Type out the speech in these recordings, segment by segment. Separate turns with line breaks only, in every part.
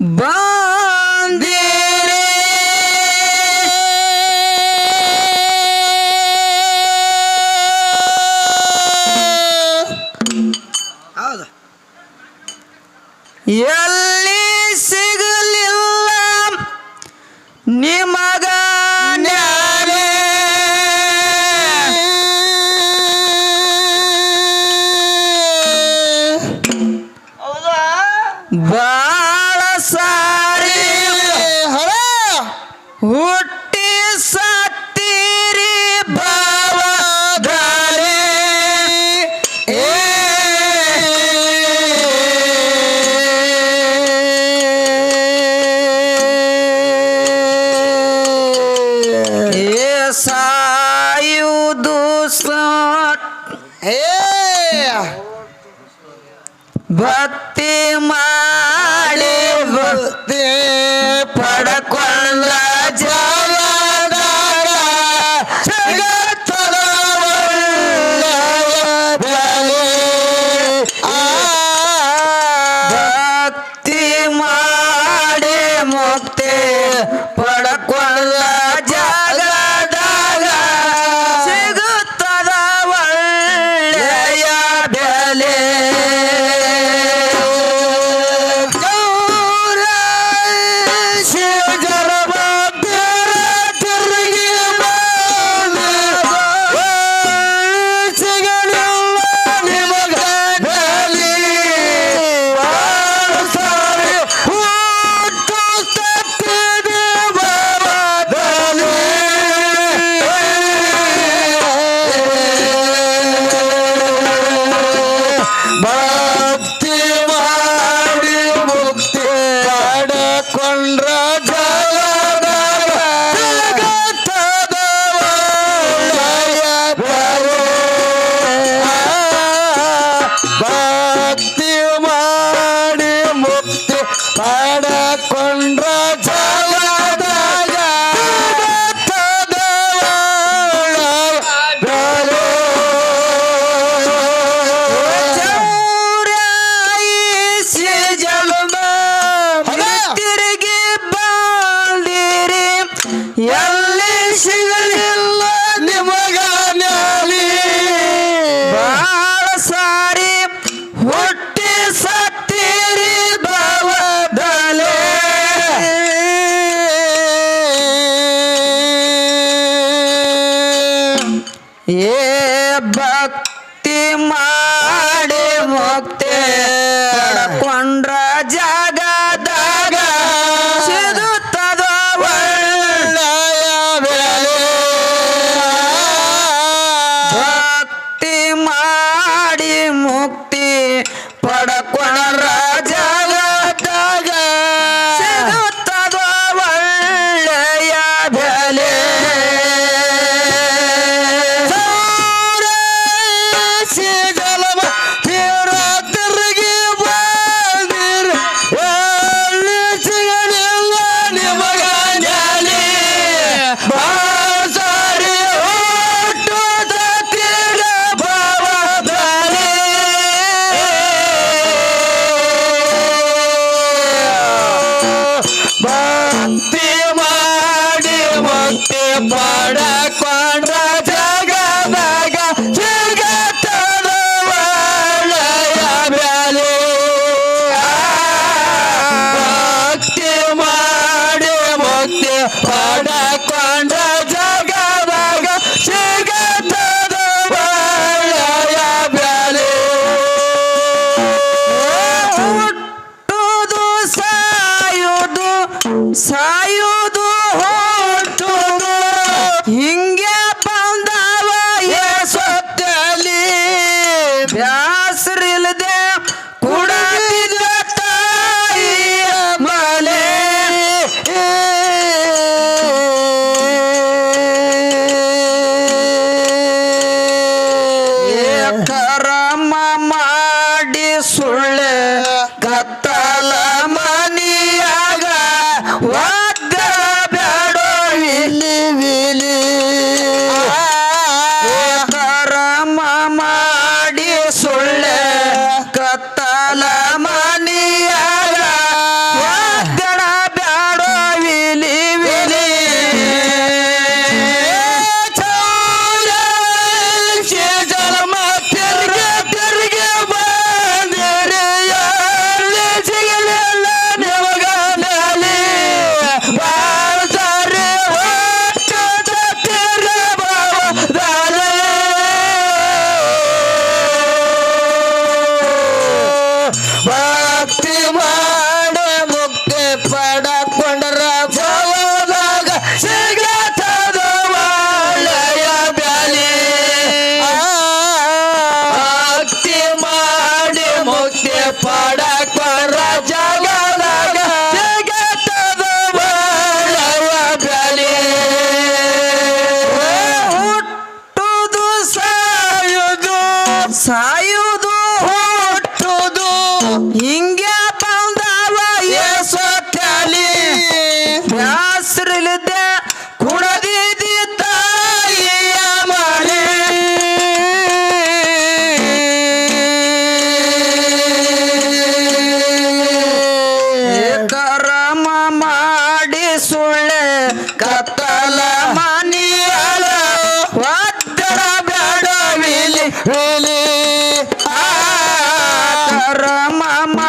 ಬಂದೇರೆ.
ಹೌದು.
ಏ ನೋಟ್
ಏ
ಭಕ್ತಿ ಮಾಡಿ ಭಕ್ತಿ ಪಡಕೊಂಡ ಜಾ 过了。ಶರಮ ಮಾ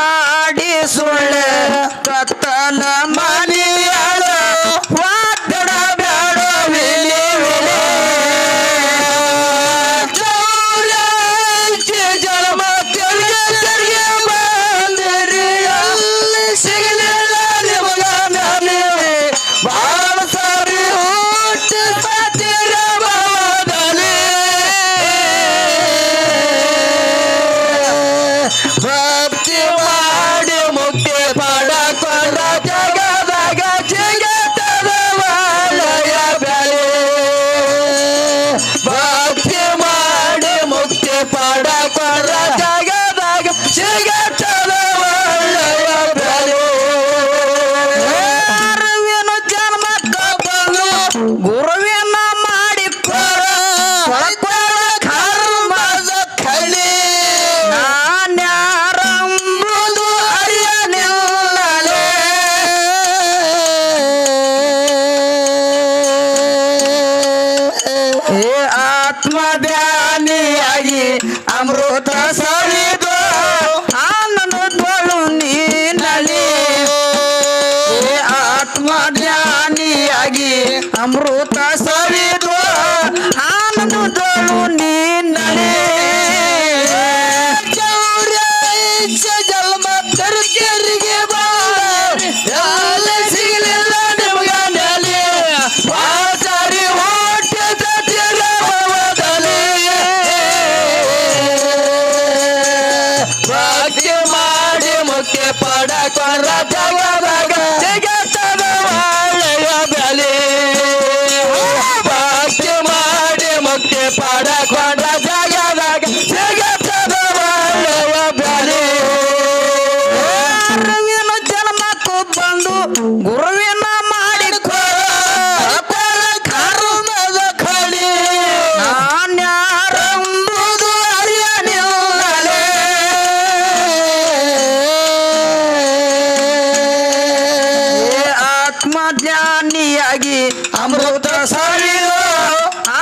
ಆಗಿ ಅಮೃತ ಸಾರಿದ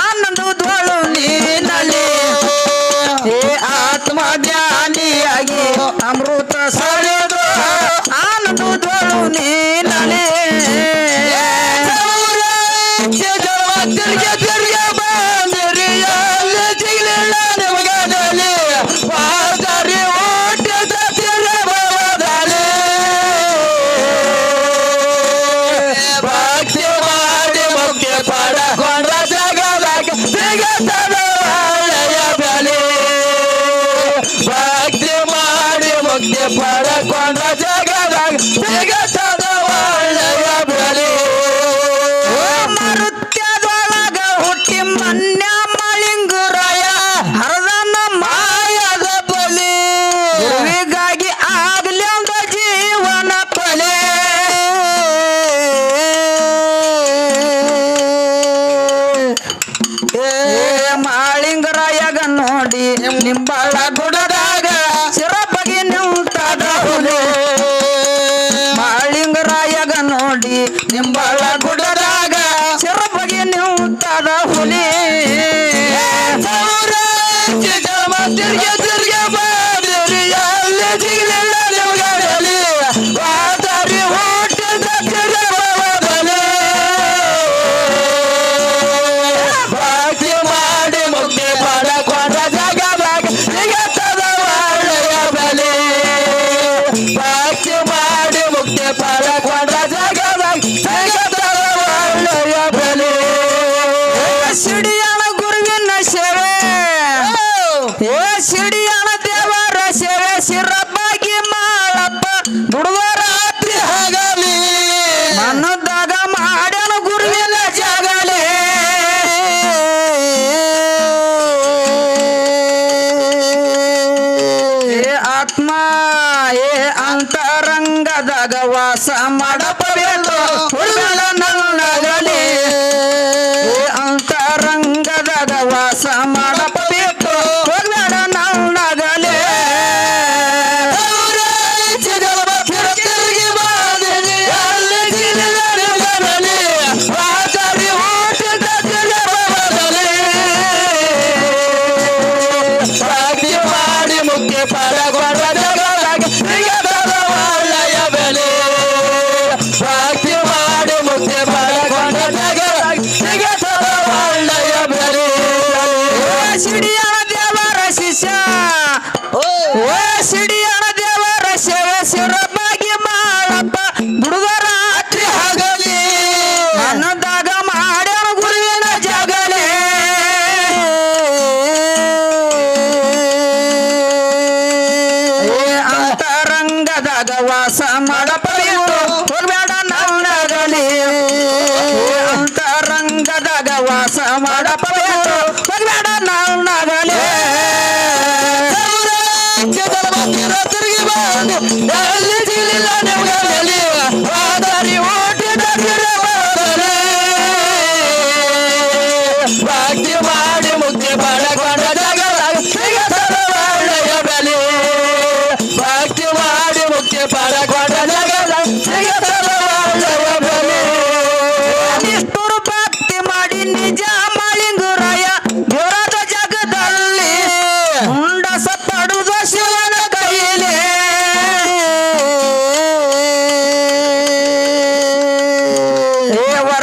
ಆನಂದವಾಳು ನೀನಲ್ಲಿ ಹೇ ಆತ್ಮ ಜ್ಞಾನಿಯಾಗಿ ಅಮೃತ ಸಾರಿದ ಆನಂದವಾಳು ನೀ ಗುರುವಿಗಾಗಿ ಆಗ್ಲೊಂದ ಜೀವನ ಕೊಲೆ.
ಏ
ಮಾಳಿಂಗರಾಯಗ ನೋಡಿ ನಿಂಬಾಳ ಗುಡದಾಗ ಸಿರಪಗೆ ನಿಂತಾದ ಹುಲಿ. ಮಾಳಿಂಗರಾಯಗ ನೋಡಿ ನಿಂಬಾಳ ಗುಡದಾಗ ಸಿರಪಗೆ ನಿಂತಾದ ಹುಲಿ.
Yeah, yeah, yeah.
ಶಿಡಿಯಣ ಗುರುವಿನ ಸೇವೆ ಏ ಶಿಡಿಯ sama Yeah.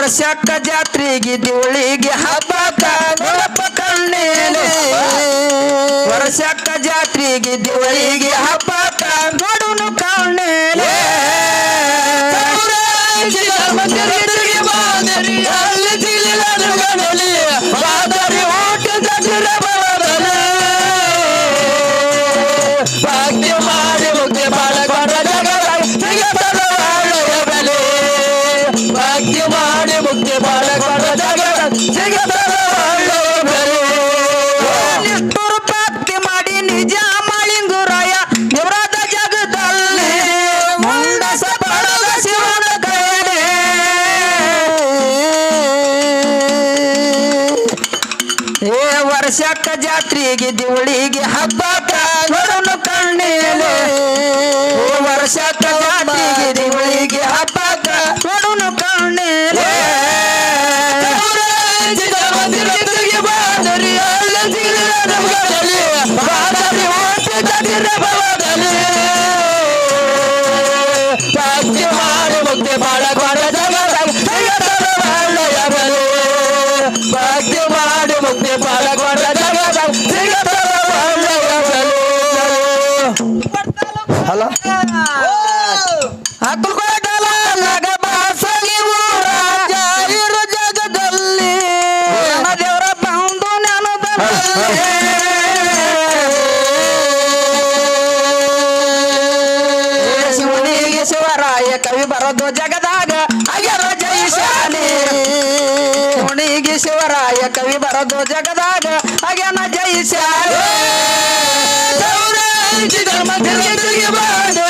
ವರ್ಷಕ್ಕ ಜಾತ್ರೆಗೆ ಧೂಳಿಗೆ ಹಬ್ಬಕ್ಕ ನೆನಪ ಕಣ್ಣೇನೆ ವರ್ಷಕ್ಕ ಜಾತ್ರೆಗೆ ಧೂಳಿಗೆ ಹಬ್ಬಕ್ಕ ನೋಡು ಅವನು ಕಾಣಲೆ
ಧರ್ಮದಲ್ಲಿ ತಿರುಗಿ ಮಾದರಿ ಅಲ್ಲಿ
ದೇವಳಿಗೆ ದಿವಳಿ ಶಿವನಿಗೆ ಶಿವರಾಯ ಕವಿ ಬರೋದು ಜಗದಾಗ. ಆಗ್ಯಾರ ಜೈ ಶಿವನೇ ಶಿವನಿಗೆ ಶಿವರಾಯ ಕವಿ ಬರೋದು ಜಗದಾಗ. ಆಗ್ಯಾನ ಜೈ ಶಾಲೆ
ಧರ್ಮ ತಿರುಗಿ ಬಂದು